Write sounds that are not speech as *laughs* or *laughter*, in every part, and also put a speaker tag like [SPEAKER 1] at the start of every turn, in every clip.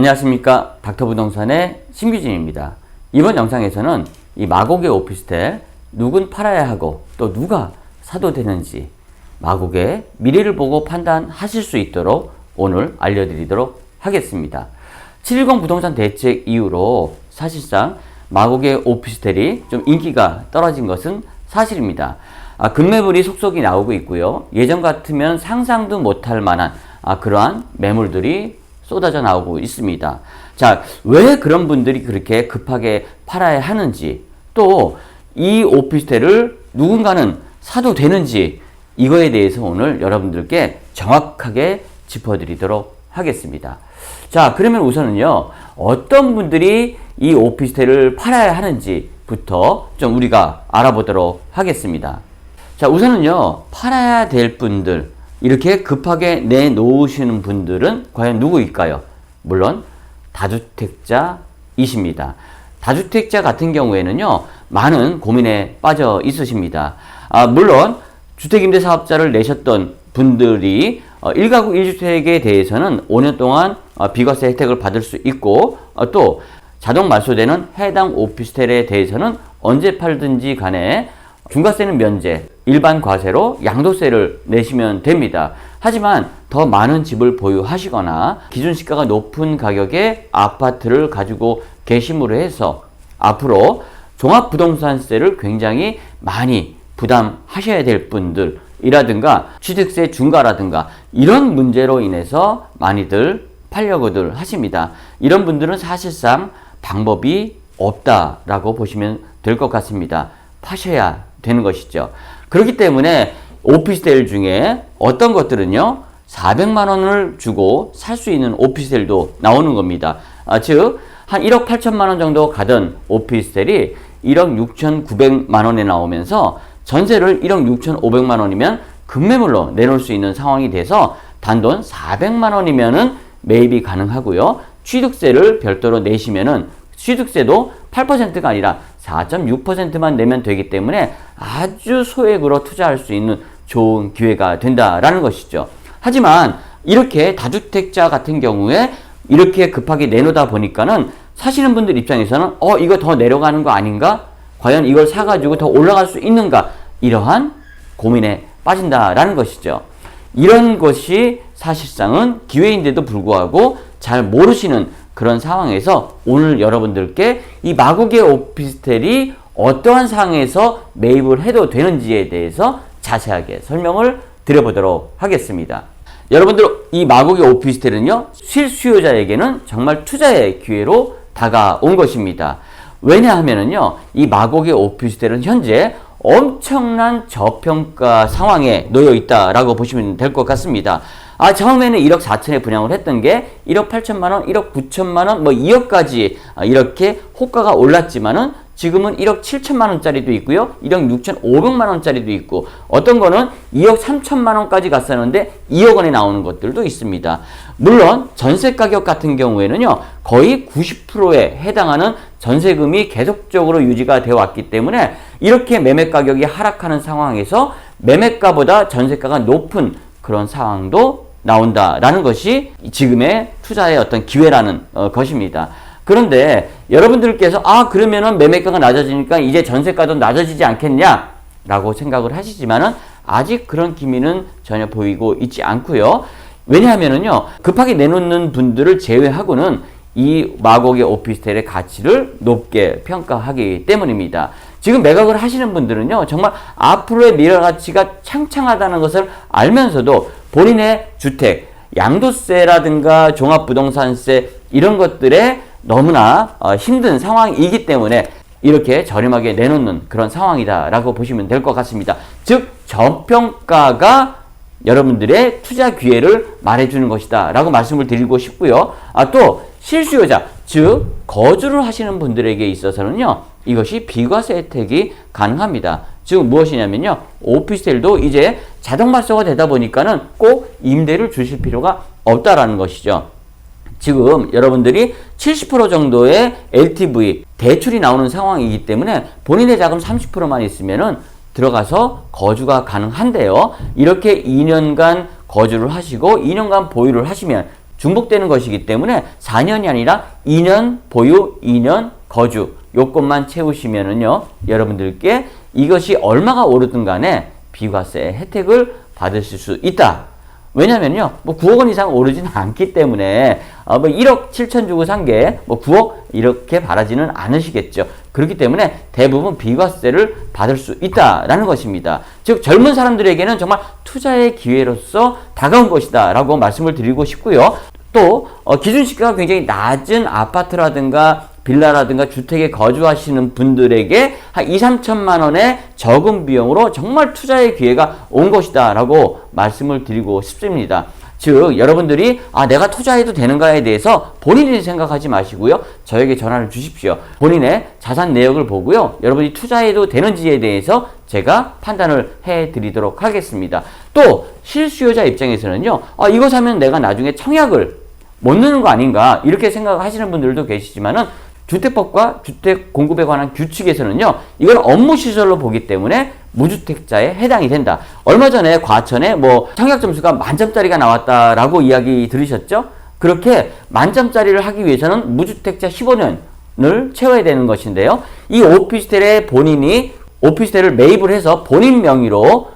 [SPEAKER 1] 안녕하십니까 닥터부동산의 신규진입니다. 이번 영상에서는 이 마곡의 오피스텔 누군 팔아야 하고 또 누가 사도 되는지 마곡의 미래를 보고 판단하실 수 있도록 오늘 알려드리도록 하겠습니다. 710 부동산 대책 이후로 사실상 마곡의 오피스텔이 좀 인기가 떨어진 것은 사실입니다. 아, 급매물이 속속이 나오고 있고요. 예전 같으면 상상도 못할 만한 아, 그러한 매물들이 쏟아져 나오고 있습니다. 자, 왜 그런 분들이 그렇게 급하게 팔아야 하는지, 또 이 오피스텔을 누군가는 사도 되는지, 이거에 대해서 오늘 여러분들께 정확하게 짚어드리도록 하겠습니다. 자, 그러면 우선은요, 어떤 분들이 이 오피스텔을 팔아야 하는지부터 좀 우리가 알아보도록 하겠습니다. 자, 우선은요, 팔아야 될 분들, 이렇게 급하게 내놓으시는 분들은 과연 누구일까요? 물론, 다주택자이십니다. 다주택자 같은 경우에는요, 많은 고민에 빠져 있으십니다. 아, 물론, 주택임대 사업자를 내셨던 분들이 어, 1가구 1주택에 대해서는 5년 동안 어, 비과세 혜택을 받을 수 있고, 어, 또 자동 말소되는 해당 오피스텔에 대해서는 언제 팔든지 간에 중과세는 면제, 일반 과세로 양도세를 내시면 됩니다. 하지만 더 많은 집을 보유하시거나 기준 시가가 높은 가격의 아파트를 가지고 계심으로 해서 앞으로 종합부동산세를 굉장히 많이 부담하셔야 될 분들 이라든가 취득세 중과라든가 이런 문제로 인해서 많이들 팔려고들 하십니다. 이런 분들은 사실상 방법이 없다라고 보시면 될 것 같습니다. 파셔야 되는 것이죠. 그렇기 때문에 오피스텔 중에 어떤 것들은요, 400만 원을 주고 살 수 있는 오피스텔도 나오는 겁니다. 아, 즉, 한 1억 8천만 원 정도 가던 오피스텔이 1억 6천9백만 원에 나오면서 전세를 1억 6천 5백만 원이면 급매물로 내놓을 수 있는 상황이 돼서 단돈 400만 원이면은 매입이 가능하고요. 취득세를 별도로 내시면은 취득세도 8%가 아니라 4.6%만 내면 되기 때문에 아주 소액으로 투자할 수 있는 좋은 기회가 된다라는 것이죠. 하지만 이렇게 다주택자 같은 경우에 이렇게 급하게 내놓다 보니까는 사시는 분들 입장에서는 어 이거 더 내려가는 거 아닌가? 과연 이걸 사가지고 더 올라갈 수 있는가? 이러한 고민에 빠진다라는 것이죠. 이런 것이 사실상은 기회인데도 불구하고 잘 모르시는 그런 상황에서 오늘 여러분들께 이 마곡의 오피스텔이 어떠한 상황에서 매입을 해도 되는지에 대해서 자세하게 설명을 드려보도록 하겠습니다. 여러분들 이 마곡의 오피스텔은요 실수요자에게는 정말 투자의 기회로 다가온 것입니다. 왜냐하면은요 이 마곡의 오피스텔은 현재 엄청난 저평가 상황에 놓여 있다라고 보시면 될 것 같습니다. 아, 처음에는 1억 4천에 분양을 했던 게 1억 8천만 원, 1억 9천만 원, 뭐 2억까지 이렇게 호가가 올랐지만은 지금은 1억 7천만 원짜리도 있고요. 1억 6천 5백만 원짜리도 있고 어떤 거는 2억 3천만 원까지 갔었는데 2억 원에 나오는 것들도 있습니다. 물론 전세 가격 같은 경우에는요. 거의 90%에 해당하는 전세금이 계속적으로 유지가 되어 왔기 때문에 이렇게 매매 가격이 하락하는 상황에서 매매가보다 전세가가 높은 그런 상황도 나온다라는 것이 지금의 투자의 어떤 기회라는 어, 것입니다. 그런데 여러분들께서 아 그러면은 매매가가 낮아지니까 이제 전세가도 낮아지지 않겠냐라고 생각을 하시지만은 아직 그런 기미는 전혀 보이고 있지 않고요. 왜냐하면은요 급하게 내놓는 분들을 제외하고는 이 마곡의 오피스텔의 가치를 높게 평가하기 때문입니다. 지금 매각을 하시는 분들은요, 정말 앞으로의 미래 가치가 창창하다는 것을 알면서도 본인의 주택, 양도세라든가 종합부동산세 이런 것들에 너무나 어, 힘든 상황이기 때문에 이렇게 저렴하게 내놓는 그런 상황이다라고 보시면 될 것 같습니다. 즉, 저평가가 여러분들의 투자 기회를 말해주는 것이다 라고 말씀을 드리고 싶고요. 아, 또 실수요자, 즉 거주를 하시는 분들에게 있어서는요. 이것이 비과세 혜택이 가능합니다. 즉 무엇이냐면요. 오피스텔도 이제 자동 발소가 되다 보니까는 꼭 임대를 주실 필요가 없다라는 것이죠. 지금 여러분들이 70% 정도의 LTV 대출이 나오는 상황이기 때문에 본인의 자금 30%만 있으면은 들어가서 거주가 가능한데요. 이렇게 2년간 거주를 하시고 2년간 보유를 하시면 중복되는 것이기 때문에 4년이 아니라 2년 보유, 2년 거주 요건만 채우시면은요. 여러분들께 이것이 얼마가 오르든 간에 비과세 혜택을 받으실 수 있다. 왜냐면요, 뭐 9억 원 이상 오르지는 *laughs* 않기 때문에, 어, 뭐 1억 7천 주고 산 게, 뭐 9억 이렇게 바라지는 않으시겠죠. 그렇기 때문에 대부분 비과세를 받을 수 있다라는 것입니다. 즉, 젊은 사람들에게는 정말 투자의 기회로서 다가온 것이다 라고 말씀을 드리고 싶고요. 또, 어, 기준시가가 굉장히 낮은 아파트라든가 빌라라든가 주택에 거주하시는 분들에게 한 2, 3천만 원의 적은 비용으로 정말 투자의 기회가 온 것이다 라고 말씀을 드리고 싶습니다. 즉 여러분들이 아 내가 투자해도 되는가에 대해서 본인이 생각하지 마시고요. 저에게 전화를 주십시오. 본인의 자산 내역을 보고요. 여러분이 투자해도 되는지에 대해서 제가 판단을 해 드리도록 하겠습니다. 또 실수요자 입장에서는요. 아 이거 사면 내가 나중에 청약을 못 넣는 거 아닌가 이렇게 생각하시는 분들도 계시지만은 주택법과 주택 공급에 관한 규칙에서는요, 이건 업무 시설로 보기 때문에 무주택자에 해당이 된다. 얼마 전에 과천에 뭐 청약 점수가 만점짜리가 나왔다라고 이야기 들으셨죠? 그렇게 만점짜리를 하기 위해서는 무주택자 15년을 채워야 되는 것인데요. 이 오피스텔에 본인이 오피스텔을 매입을 해서 본인 명의로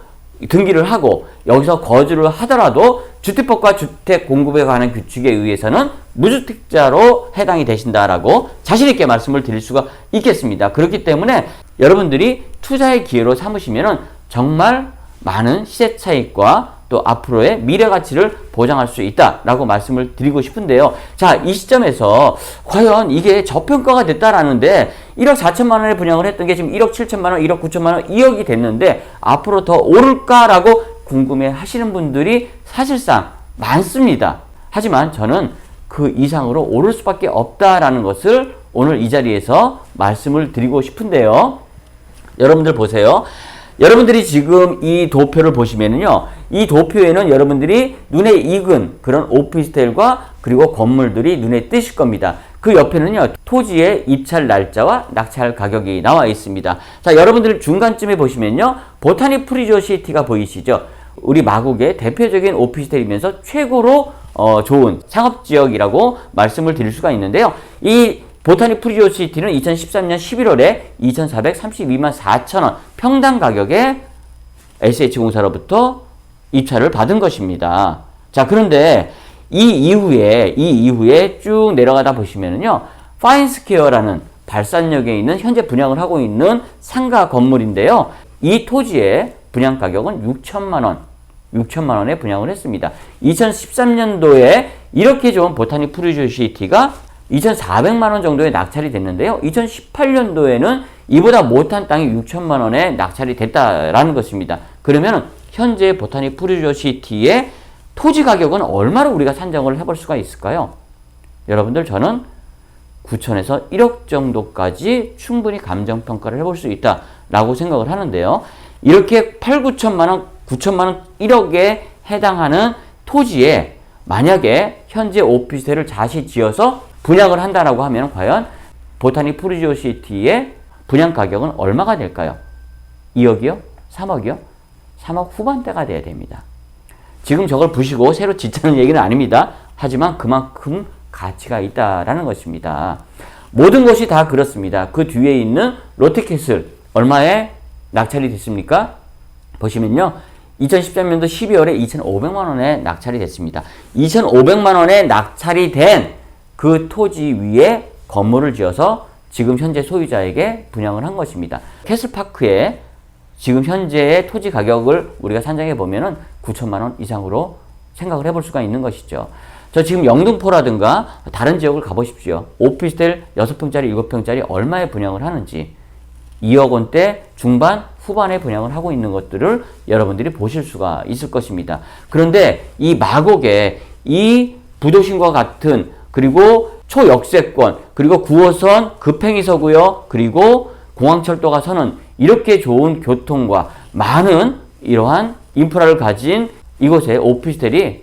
[SPEAKER 1] 등기를 하고 여기서 거주를 하더라도 주택법과 주택 공급에 관한 규칙에 의해서는 무주택자로 해당이 되신다라고 자신있게 말씀을 드릴 수가 있겠습니다. 그렇기 때문에 여러분들이 투자의 기회로 삼으시면 정말 많은 시세 차익과 또 앞으로의 미래 가치를 보장할 수 있다라고 말씀을 드리고 싶은데요. 자, 이 시점에서 과연 이게 저평가가 됐다라는데 1억 4천만 원에 분양을 했던 게 지금 1억 7천만 원, 1억 9천만 원, 2억이 됐는데 앞으로 더 오를까라고 궁금해 하시는 분들이 사실상 많습니다. 하지만 저는 그 이상으로 오를 수밖에 없다라는 것을 오늘 이 자리에서 말씀을 드리고 싶은데요. 여러분들 보세요. 여러분들이 지금 이 도표를 보시면은요, 이 도표에는 여러분들이 눈에 익은 그런 오피스텔과 그리고 건물들이 눈에 띄실 겁니다. 그 옆에는요, 토지의 입찰 날짜와 낙찰 가격이 나와 있습니다. 자, 여러분들 중간쯤에 보시면요, 보타니 프리저 시티가 보이시죠? 우리 마곡의 대표적인 오피스텔이면서 최고로 어, 좋은 상업 지역이라고 말씀을 드릴 수가 있는데요. 이 보타니 프리오 시티는 2013년 11월에 2,432만 4천 원 평당 가격에 SH공사로부터 입찰을 받은 것입니다. 자, 그런데 이 이후에, 이 이후에 쭉 내려가다 보시면은요, 파인스퀘어라는 발산역에 있는 현재 분양을 하고 있는 상가 건물인데요. 이 토지의 분양 가격은 6천만 원, 6천만 원에 분양을 했습니다. 2013년도에 이렇게 좋은 보타니 프리주 시티가 2,400만 원 정도에 낙찰이 됐는데요. 2018년도에는 이보다 못한 땅이 6천만 원에 낙찰이 됐다라는 것입니다. 그러면 현재 보타니 프리저 시티의 토지 가격은 얼마로 우리가 산정을 해볼 수가 있을까요? 여러분들 저는 9천에서 1억 정도까지 충분히 감정 평가를 해볼 수 있다라고 생각을 하는데요. 이렇게 8, 9천만 원, 9천만 원, 1억에 해당하는 토지에 만약에 현재 오피스텔을 다시 지어서 분양을 한다라고 하면 과연 보타니 프리지오 시티의 분양 가격은 얼마가 될까요? 2억이요? 3억이요? 3억 후반대가 돼야 됩니다. 지금 저걸 부시고 새로 짓자는 얘기는 아닙니다. 하지만 그만큼 가치가 있다라는 것입니다. 모든 것이 다 그렇습니다. 그 뒤에 있는 롯데캐슬 얼마에 낙찰이 됐습니까? 보시면요. 2013년도 12월에 2,500만 원에 낙찰이 됐습니다. 2,500만 원에 낙찰이 된 그 토지 위에 건물을 지어서 지금 현재 소유자에게 분양을 한 것입니다. 캐슬파크에 지금 현재의 토지 가격을 우리가 산정해 보면은 9천만 원 이상으로 생각을 해볼 수가 있는 것이죠. 저 지금 영등포라든가 다른 지역을 가보십시오. 오피스텔 6평짜리, 7평짜리 얼마에 분양을 하는지 2억 원대 중반, 후반에 분양을 하고 있는 것들을 여러분들이 보실 수가 있을 것입니다. 그런데 이 마곡에 이 부도심과 같은 그리고 초역세권 그리고 9호선 급행이서고요. 그리고 공항철도가 서는 이렇게 좋은 교통과 많은 이러한 인프라를 가진 이곳에 오피스텔이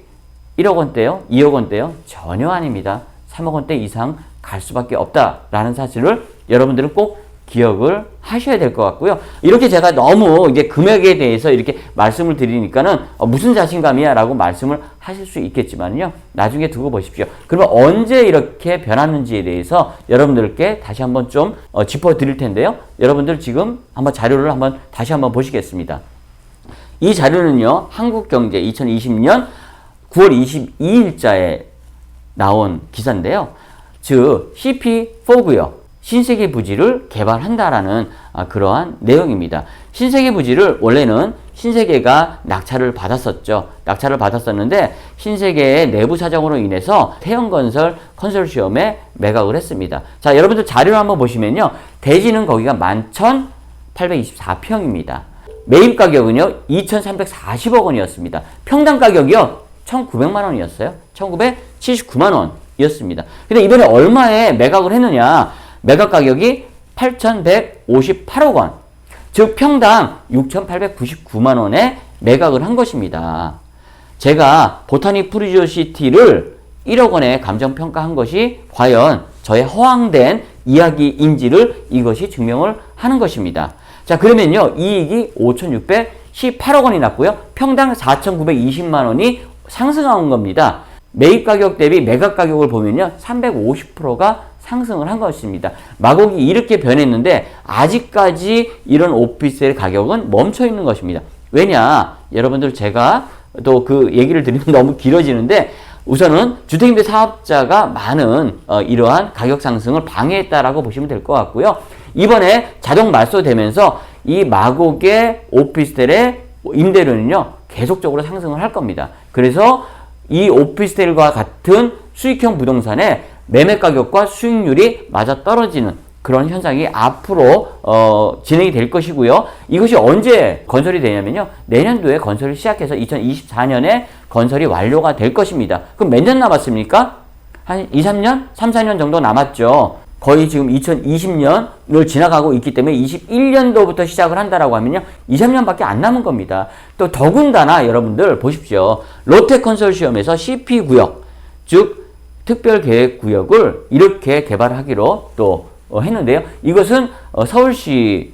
[SPEAKER 1] 1억 원대요? 2억 원대요? 전혀 아닙니다. 3억 원대 이상 갈 수밖에 없다라는 사실을 여러분들은 꼭 기억을 하셔야 될 것 같고요. 이렇게 제가 너무 이제 금액에 대해서 이렇게 말씀을 드리니까는 어, 무슨 자신감이야 라고 말씀을 하실 수 있겠지만요. 나중에 두고 보십시오. 그러면 언제 이렇게 변하는지에 대해서 여러분들께 다시 한번 좀 어, 짚어 드릴 텐데요. 여러분들 지금 한번 자료를 한번 다시 한번 보시겠습니다. 이 자료는요, 한국경제 2020년 9월 22일자에 나온 기사인데요. 즉, CP4고요. 신세계 부지를 개발한다라는 아, 그러한 내용입니다. 신세계 부지를 원래는 신세계가 낙찰을 받았었죠. 낙찰을 받았었는데 신세계의 내부 사정으로 인해서 태형건설 컨소시엄에 매각을 했습니다. 자, 여러분들 자료를 한번 보시면요. 대지는 거기가 11,824평입니다. 매입 가격은요, 2,340억 원이었습니다. 평당 가격이요, 1,900만 원이었어요. 1,979만 원 이었습니다. 근데 이번에 얼마에 매각을 했느냐? 매각 가격이 8,158억 원. 즉, 평당 6,899만 원에 매각을 한 것입니다. 제가 보타니 프리저 시티를 1억 원에 감정 평가한 것이 과연 저의 허황된 이야기인지를 이것이 증명을 하는 것입니다. 자, 그러면요, 이익이 5,618억 원이 났고요. 평당 4,920만 원이 상승한 겁니다. 매입 가격 대비 매각 가격을 보면요, 350%가 상승을 한 것입니다. 마곡이 이렇게 변했는데 아직까지 이런 오피스의 가격은 멈춰 있는 것입니다. 왜냐? 여러분들 제가 또 그 얘기를 드리면 *laughs* 너무 길어지는데 우선은 주택임대 사업자가 많은 어, 이러한 가격 상승을 방해했다라고 보시면 될 것 같고요. 이번에 자동 말소되면서 이 마곡의 오피스텔의 임대료는요 계속적으로 상승을 할 겁니다. 그래서 이 오피스텔과 같은 수익형 부동산의 매매 가격과 수익률이 맞아 떨어지는 그런 현상이 앞으로 어, 진행이 될 것이고요. 이것이 언제 건설이 되냐면요. 내년도에 건설을 시작해서 2024년에 건설이 완료가 될 것입니다. 그럼 몇 년 남았습니까? 한 2, 3년? 3, 4년 정도 남았죠. 거의 지금 2020년을 지나가고 있기 때문에 21년도부터 시작을 한다라고 하면요. 2, 3년밖에 안 남은 겁니다. 또 더군다나 여러분들 보십시오. 롯데 컨소시엄에서 CP 구역, 즉 특별 계획 구역을 이렇게 개발하기로 또 어, 했는데요. 이것은 어, 서울시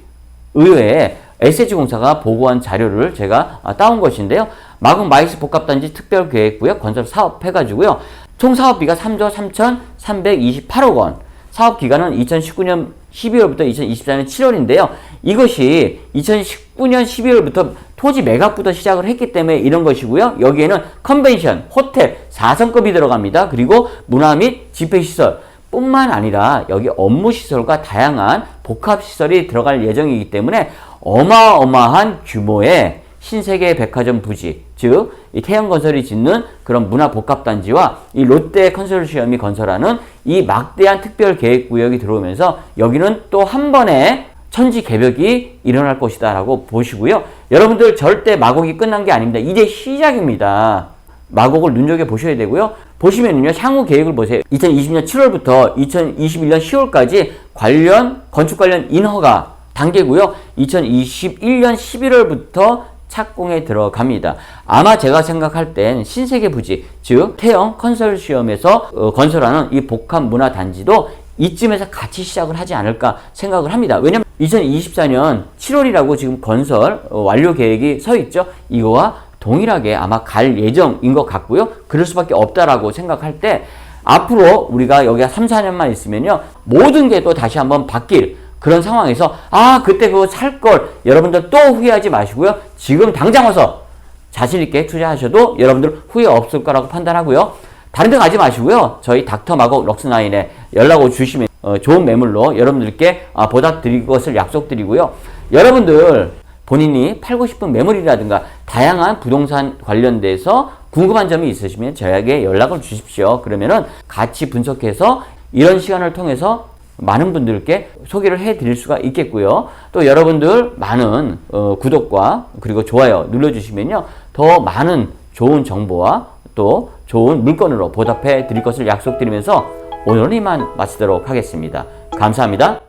[SPEAKER 1] 의회에 SH공사가 보고한 자료를 제가 아, 따온 것인데요. 마곡 마이스 복합단지 특별계획구역 건설 사업 해가지고요. 총 사업비가 3조 3,328억 원. 사업 기간은 2019년 12월부터 2024년 7월인데요. 이것이 2019년 12월부터 토지 매각부터 시작을 했기 때문에 이런 것이고요. 여기에는 컨벤션, 호텔, 4성급이 들어갑니다. 그리고 문화 및 집회시설, 뿐만 아니라 여기 업무시설과 다양한 복합시설이 들어갈 예정이기 때문에 어마어마한 규모의 신세계 백화점 부지, 즉, 이 태양건설이 짓는 그런 문화복합단지와 이 롯데 컨소시엄이 건설하는 이 막대한 특별계획구역이 들어오면서 여기는 또 한 번에 천지 개벽이 일어날 것이다 라고 보시고요. 여러분들 절대 마곡이 끝난 게 아닙니다. 이제 시작입니다. 마곡을 눈여겨 보셔야 되고요. 보시면요. 향후 계획을 보세요. 2020년 7월부터 2021년 10월까지 관련 건축 관련 인허가 단계고요. 2021년 11월부터 착공에 들어갑니다. 아마 제가 생각할 땐 신세계 부지, 즉 태영 컨설시엄에서 어, 건설하는 이 복합 문화 단지도 이쯤에서 같이 시작을 하지 않을까 생각을 합니다. 왜냐면 2024년 7월이라고 지금 건설 어, 완료 계획이 서 있죠. 이거와 동일하게 아마 갈 예정인 것 같고요. 그럴 수밖에 없다라고 생각할 때 앞으로 우리가 여기가 3, 4년만 있으면요. 모든 게 또 다시 한번 바뀔 그런 상황에서 아 그때 그거 살 걸 여러분들 또 후회하지 마시고요. 지금 당장 와서 자신 있게 투자하셔도 여러분들 후회 없을 거라고 판단하고요. 다른 데 가지 마시고요. 저희 닥터 마곡 럭스나인에 연락 을 주시면 어, 좋은 매물로 여러분들께 아, 보답 드릴 것을 약속드리고요. 여러분들 본인이 팔고 싶은 매물이라든가 다양한 부동산 관련돼서 궁금한 점이 있으시면 저에게 연락을 주십시오. 그러면은 같이 분석해서 이런 시간을 통해서 많은 분들께 소개를 해 드릴 수가 있겠고요. 또 여러분들 많은 어, 구독과 그리고 좋아요 눌러주시면요. 더 많은 좋은 정보와 또 좋은 물건으로 보답해 드릴 것을 약속드리면서 오늘은 이만 마치도록 하겠습니다. 감사합니다.